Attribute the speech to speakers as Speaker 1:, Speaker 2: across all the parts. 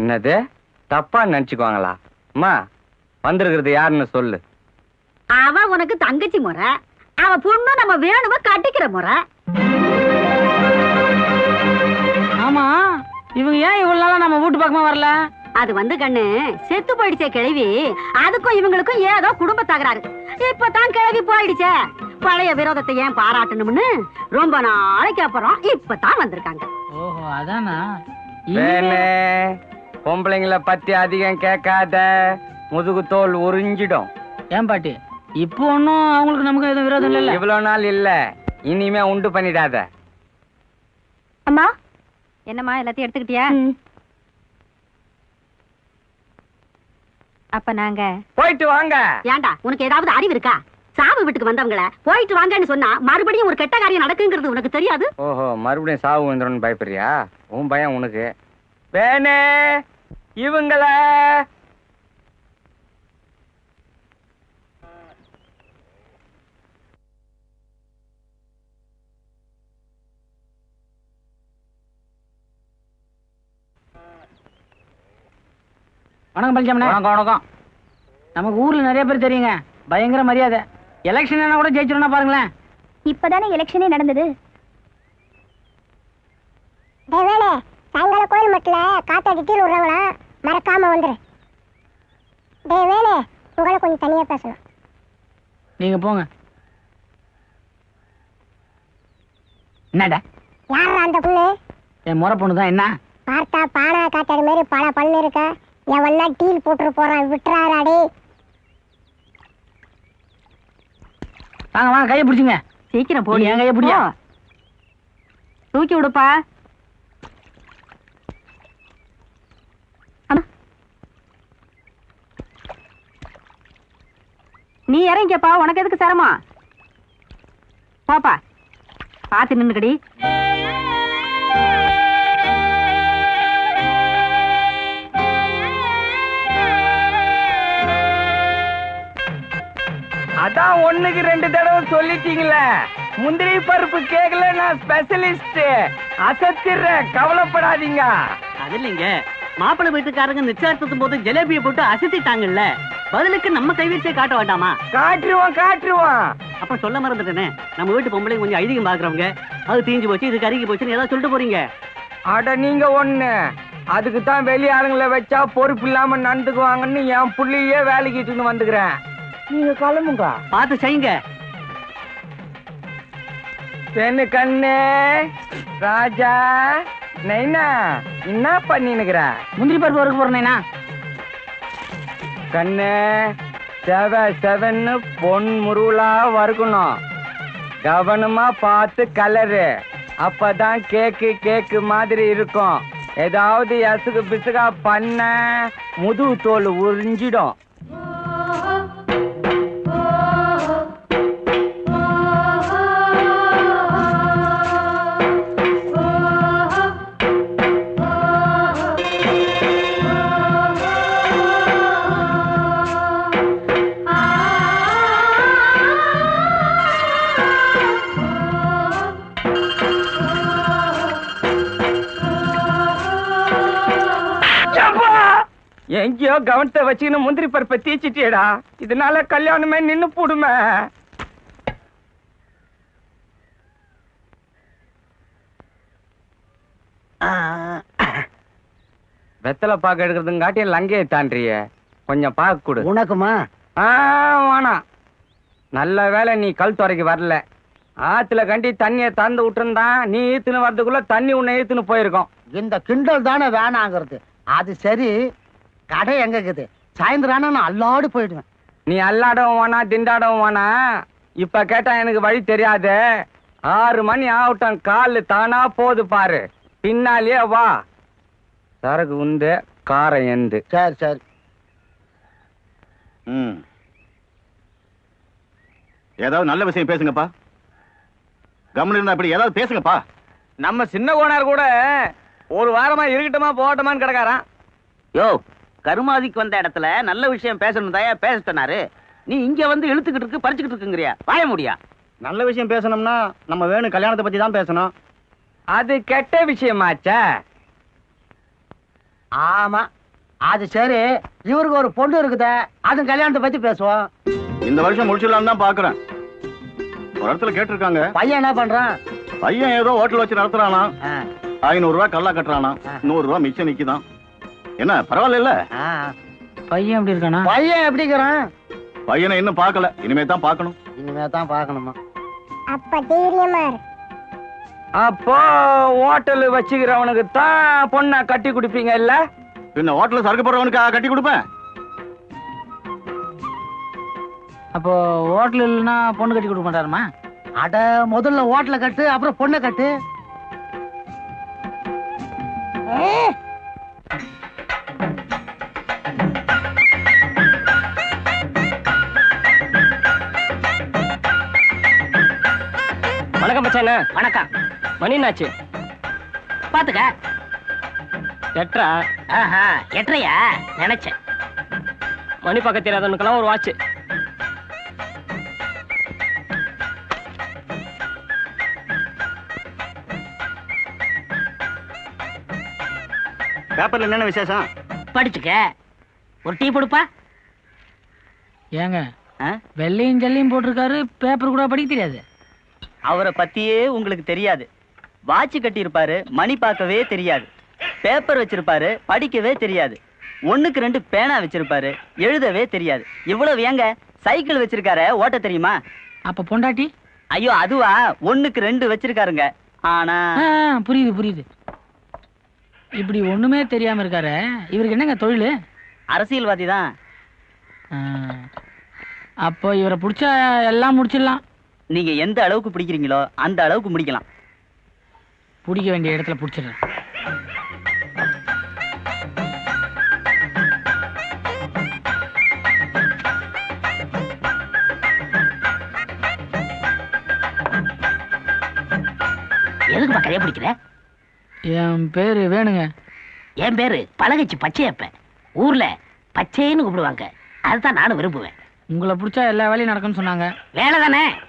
Speaker 1: என்னது? தப்பா நினைச்சுக்குவாங்களா? அம்மா வந்திருக்கிறது யாருன்னு சொல்லு.
Speaker 2: அவ உனக்கு தங்கச்சி முறை அவ பொண்ணு நம்ம வேணும கட்டிக்கிற முறை.
Speaker 3: ஆமா இவங்க ஏன் இவ்வளவு நாளா நம்ம வீட்டு பக்கமா வரல?
Speaker 2: அது வந்து கண்ணு செத்து போயிடுச்சே கிழவி. அதுக்கும் இவங்களுக்கும் ஏதோ குடும்ப தகராறு. இப்பதான் கிழவி போயிடுச்சே. பழைய விரோதத்தை ஏன் பாராட்டணும்னு ரொம்ப நாளைக்கு அப்புறம் இப்பதான் வந்திருக்காங்க.
Speaker 3: ஓஹோ அதானா?
Speaker 1: பொம்பளைங்கள பத்தி அதிகம் கேட்காத முதுகு தோல் உறிஞ்சிடும்.
Speaker 3: ஏன் பாட்டி? இப்போ ஒன்னும் அவங்களுக்கு நமக்கு எதுவும் விரோதம் இல்ல
Speaker 1: இவ்வளவு நாள் இல்ல. இனிமே உண்டு பண்ணிடாத.
Speaker 2: அம்மா என்னம்மா எல்லாத்தையும் எடுத்துக்கிட்டியா? அப்ப நாங்க
Speaker 1: போயிட்டு வாங்க.
Speaker 2: ஏன்டா உனக்கு ஏதாவது அறிவு இருக்கா? சாவு வீட்டுக்கு வந்தவங்கள போயிட்டு வாங்கன்னு சொன்னா மறுபடியும் ஒரு கெட்ட காரியம் நடக்குங்கிறது உனக்கு தெரியாது?
Speaker 1: ஓஹோ மறுபடியும் சாவு வந்துடும் பயப்படுறியா? உன் பயம் உனக்கு. வேணே இவங்கள
Speaker 3: வணக்கம் பழனிசாமி
Speaker 1: வணக்கம் வணக்கம்.
Speaker 3: நமக்கு ஊர்ல நிறைய பேர் தெரியுங்க. பயங்கர மரியாதை. எலெக்ஷன் கூட ஜெயிச்சிருந்தா பாருங்களேன்.
Speaker 4: இப்பதானே எலெக்ஷனே நடந்தது. தேவேனே சாயங்கால கோயில் மட்டில் காத்தாடி கீழே விடுறவங்களா மறக்காம வந்துரு. தேவேனே உங்களை கொஞ்சம் தனியா பேசணும்.
Speaker 3: நீங்க போங்க. என்னடா?
Speaker 4: யாரா அந்த பொண்ணு?
Speaker 3: என் முறை பொண்ணு தான் என்ன?
Speaker 4: பார்த்தா பானா காத்தாடி மாதிரி பல பண்ணு இருக்க. எவன்னா டீல் போட்டுட்டு போறான் விட்டுறாராடே
Speaker 3: வாங்க வாங்க கையை பிடிச்சுங்க.
Speaker 2: சீக்கிரம்
Speaker 3: போடி, என் கையை பிடியா?
Speaker 2: தூக்கி விடுப்பா. நீ இறங்கிக்கப்பா உனக்கு எதுக்கு சிரமம்? பாப்பா பார்த்து நின்னுக்கடி.
Speaker 1: அதான் ஒண்ணுக்கு ரெண்டு தடவை சொல்லிட்டீங்களே. முந்திரி பருப்பு கேக்கல நான் ஸ்பெஷலிஸ்ட் அசத்திடுறேன் கவலைப்படாதீங்க.
Speaker 5: அது இல்லைங்க. மாப்பிள்ளை வீட்டுக்காரங்க நிச்சயத்தும் போது ஜிலேபியை போட்டு அசத்திட்டாங்கல்ல. பதிலுக்கு நம்ம கைவரிசை காட்ட வேண்டாமா?
Speaker 1: காட்டுருவோம் காட்டுருவோம்.
Speaker 5: அப்ப சொல்ல மறந்துட்டேனே. நம்ம வீட்டு பொம்பளை கொஞ்சம் ஐதீகம் பாக்குறவங்க. அது தீஞ்சு போச்சு இது கருகி போச்சுன்னு ஏதாவது சொல்லிட்டு போறீங்க.
Speaker 1: அட நீங்க ஒண்ணு. அதுக்கு தான் வெளி ஆளுங்களை வச்சா பொறுப்பு இல்லாம நடந்துக்குவாங்கன்னு என் புள்ளையே வேலைக்கு இட்டுன்னு வந்துக்கிறேன். நீங்க கிளம்புங்க.
Speaker 5: பார்த்து செய்யுங்க.
Speaker 1: பெண்ணு கண்ணு ராஜா நைனா என்ன பண்ணினுக்கிற
Speaker 3: முந்திரி பருப்பு வரைக்கும் போறேனா
Speaker 1: கண்ணு செவ செவன்னு பொன் முருளா வறுக்கணும் கவனமா பார்த்து கலரு. அப்பதான் கேக்கு கேக்கு மாதிரி இருக்கும். ஏதாவது எசுகு பிசுகா பண்ண முதுகு தோல் உறிஞ்சிடும். எங்கேயோ கவனத்தை வச்சுக்கின்னு முந்திரி பருப்பை தீச்சிட்டியடா. இதனால கல்யாணமே நின்னு போடுமே. வெத்தலை பாக்க எடுக்கிறதுங்காட்டியும் லங்கையை தாண்டிய. கொஞ்சம் பாக்க கொடு.
Speaker 5: உனக்குமா?
Speaker 1: ஆ வேணாம். நல்ல வேளை நீ கல் துறைக்கு வரல. ஆத்துல கண்டி தண்ணியை தந்து விட்டுருந்தான் நீ ஈத்துன்னு வர்றதுக்குள்ள தண்ணி உன்னை ஈத்துன்னு போயிருக்கோம்.
Speaker 6: இந்த கிண்டல் தானே வேணாங்கிறது. அது சரி. கடை எங்க இருக்குது? சாயந்தரம் ஆனா நான் அல்லாடு போயிடுவேன்.
Speaker 1: நீ அல்லாடவும் வேணா திண்டாடவும் வேணா. இப்ப கேட்டா எனக்கு வழி தெரியாது. ஆறு மணி ஆகட்டும் காலு தானா போது பாரு. பின்னாலேயே வா. சரக்கு உந்து காரம் எந்து
Speaker 6: சரி சரி.
Speaker 7: ம். ஏதாவது நல்ல விஷயம் பேசுங்கப்பா. கவனம் இருந்தா அப்படி ஏதாவது பேசுங்கப்பா.
Speaker 1: நம்ம சின்ன கோனார் கூட ஒரு வாரமா இருக்கட்டுமா போகட்டுமான்னு கிடக்காரான்
Speaker 5: யோ கருமாதிக்கு வந்த இடத்துல நல்ல விஷயம் பேசணும் தாயா பேச சொன்னாரு. நீ இங்க வந்து இழுத்துக்கிட்டு இருக்கு பறிச்சுக்கிட்டு இருக்குங்கிறியா? வாய முடியா?
Speaker 6: நல்ல விஷயம் பேசணும்னா நம்ம வேணும் கல்யாணத்தை பத்தி தான் பேசணும்.
Speaker 1: அது கெட்ட விஷயமாச்சே.
Speaker 6: ஆமா. அது சரி. இவருக்கு ஒரு பொண்ணு இருக்குதே அது கல்யாணத்தை பத்தி பேசுவோம்.
Speaker 7: இந்த வருஷம் முடிச்சிடலாம் தான் பாக்குறேன். ஒரு இடத்துல கேட்டிருக்காங்க.
Speaker 6: பையன் என்ன பண்றான்?
Speaker 7: பையன் ஏதோ ஹோட்டல் வச்சு நடத்துறானா ஐநூறு ரூபாய் கல்லா கட்டுறானா நூறு ரூபாய் மிச்சம் நிக்குதான் என்ன பரவாயில்ல.
Speaker 3: பையன் எப்படி இருக்கானா?
Speaker 6: பையன் எப்படிங்கிறான்
Speaker 7: பையனை இன்னும் பார்க்கல. இனிமே தான் பார்க்கணும்.
Speaker 6: இனிமே தான் பார்க்கணுமா?
Speaker 4: அப்ப தைரியமா
Speaker 1: அப்போ ஹோட்டல் வச்சுக்கிறவனுக்கு தான் பொண்ணை கட்டி கொடுப்பீங்க இல்ல?
Speaker 7: பின்ன ஹோட்டல்ல சரக்கு போடுறவனுக்கு கட்டி கொடுப்பேன்.
Speaker 3: அப்போ ஹோட்டல் இல்லைன்னா பொண்ணு கட்டி கொடுக்க மாட்டாருமா?
Speaker 6: அட முதல்ல ஓட்டல கட்டு அப்புறம் பொண்ணை கட்டு.
Speaker 1: வணக்கம் பச்சான
Speaker 3: வணக்கம்.
Speaker 1: மணினாச்சு
Speaker 3: பாத்துக்க.
Speaker 1: எட்ரா?
Speaker 3: ஆஹா எட்டையா நினைச்சேன்.
Speaker 1: மணி பக்கத்து தெரியாதவனுக்கெல்லாம் ஒரு வாட்ச்.
Speaker 7: பேப்பர்ல என்னென்ன விசேஷம்?
Speaker 3: படிச்சுக்க. ஒரு டீ கொடுப்பா ஏங்க? வெள்ளையும் ஜல்லையும் போட்டிருக்காரு பேப்பர் கூட படிக்க தெரியாது.
Speaker 5: அவரை பத்தியே உங்களுக்கு தெரியாது. வாட்ச் கட்டியிருப்பாரு மணி பார்க்கவே தெரியாது. பேப்பர் வச்சிருப்பாரு படிக்கவே தெரியாது. ஒண்ணுக்கு ரெண்டு பேனா வச்சிருப்பாரு எழுதவே தெரியாது. இவ்வளவு ஏங்க? சைக்கிள் வச்சிருக்காரு ஓட்ட தெரியுமா?
Speaker 3: அப்ப பொண்டாட்டி?
Speaker 5: ஐயோ அதுவா? ஒண்ணுக்கு ரெண்டு வச்சிருக்காருங்க. ஆனா
Speaker 3: புரியுது புரியுது. இப்படி ஒண்ணுமே தெரியாம இருக்காரு இவருக்கு என்னங்க தொழில்?
Speaker 5: அரசியல்வாதி தான்.
Speaker 3: அப்போ இவரை பிடிச்சா எல்லாம் முடிச்சிடலாம்.
Speaker 5: நீங்க எந்த அளவுக்கு பிடிக்கிறீங்களோ அந்த அளவுக்கு முடிக்கலாம்.
Speaker 3: பிடிக்க வேண்டிய இடத்துல பிடிச்சிடுறேன்.
Speaker 8: எதுக்கு பக்கரையே பிடிக்கிற?
Speaker 3: என் பேரு வேணுங்க.
Speaker 8: என் பேரு பழகச்சி பச்சையப்ப. ஊர்ல பச்சைன்னு கூப்பிடுவாங்க. அதுதான் நானும் விரும்புவேன்.
Speaker 3: உங்களை பிடிச்சா எல்லா வேலையும் நடக்கும்னு சொன்னாங்க.
Speaker 8: வேலை தானே?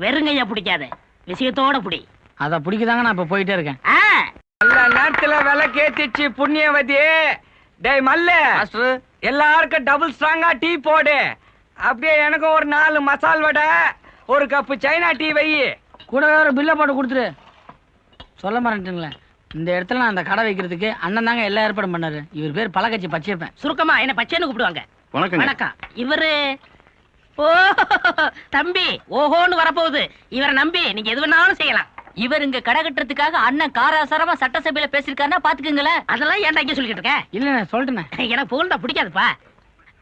Speaker 8: வெறுங்கையா பிடிக்காத. விஷயத்தோட பிடி.
Speaker 3: அதை பிடிக்கதாங்க நான் இப்போ போயிட்டே இருக்கேன்.
Speaker 8: ஆ.
Speaker 1: நல்ல நேரத்துல விலை கேத்திச்சு புண்ணியவதி. டேய் மல்ல. எல்லாருக்கும் டபுள் ஸ்ட்ராங்கா டீ போடு. அப்படியே எனக்கும் ஒரு நாலு மசால் வடை ஒரு கப்பு சைனா டீ வை.
Speaker 3: கூட ஒரு பில்லை போட்டு கொடுத்துரு. சொல்ல மறந்துட்டுங்களேன் இந்த இடத்துல நான் அந்த கடை வைக்கிறதுக்கு அண்ணன் தாங்க எல்லா ஏற்பாடும் பண்ணாரு. இவர் பேர் பழக்கட்சி பச்சைப்பேன்
Speaker 8: சுருக்கமா என்ன பச்சைன்னு கூப்பிடுவாங்க.
Speaker 7: வணக்கங்க.
Speaker 8: வணக்கம். இவரு ஓ தம்பி ஓஹோன்னு வரப்போகுது. இவரை நம்பி நீங்க எது வேணாலும் செய்யலாம்.
Speaker 2: இவர் இங்க கடை கட்டுறதுக்காக அண்ணன் காராசாரமா சட்டசபையில பேசிருக்காருன்னா பாத்துக்கங்களேன்.
Speaker 8: அதெல்லாம் ஏன்டா இங்க சொல்லிட்டு இருக்க?
Speaker 3: இல்லைண்ணே சொல்லிட்டேண்ணே
Speaker 8: எனக்கு புகழ்ந்தா பிடிக்காதுப்பா.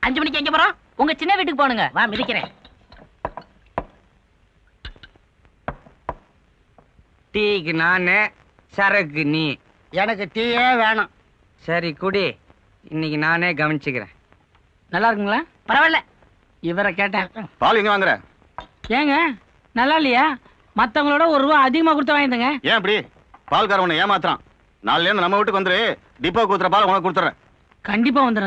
Speaker 8: அஞ்சு மணிக்கு எங்க போறோம்?
Speaker 2: உங்க சின்ன வீட்டுக்கு போனுங்க
Speaker 8: வா மிதிக்கிறேன்.
Speaker 1: டீக்கு நானு சரக்கு நீ.
Speaker 6: எனக்கு டீயே வேணாம்.
Speaker 1: சரி குடி. இன்னைக்கு நானே கவனிச்சுக்கிறேன்.
Speaker 3: நல்லா இருக்குங்களா?
Speaker 8: பரவாயில்ல.
Speaker 3: இவரை கேட்டேன்.
Speaker 7: பால் எங்க வாங்குற?
Speaker 3: ஏங்க நல்லா இல்லையா? மற்றவங்களோட ஒரு ரூபா அதிகமாக கொடுத்து வாங்கிட்டேங்க
Speaker 7: ஏன் இப்படி பால்காரவனை ஏமாத்துறான். நாளைல இருந்து நம்ம வீட்டுக்கு வந்துரு. டிப்போ ஊத்துற பால் உனக்கு கொடுத்துறேன்
Speaker 3: கண்டிப்பாக வந்துடுங்க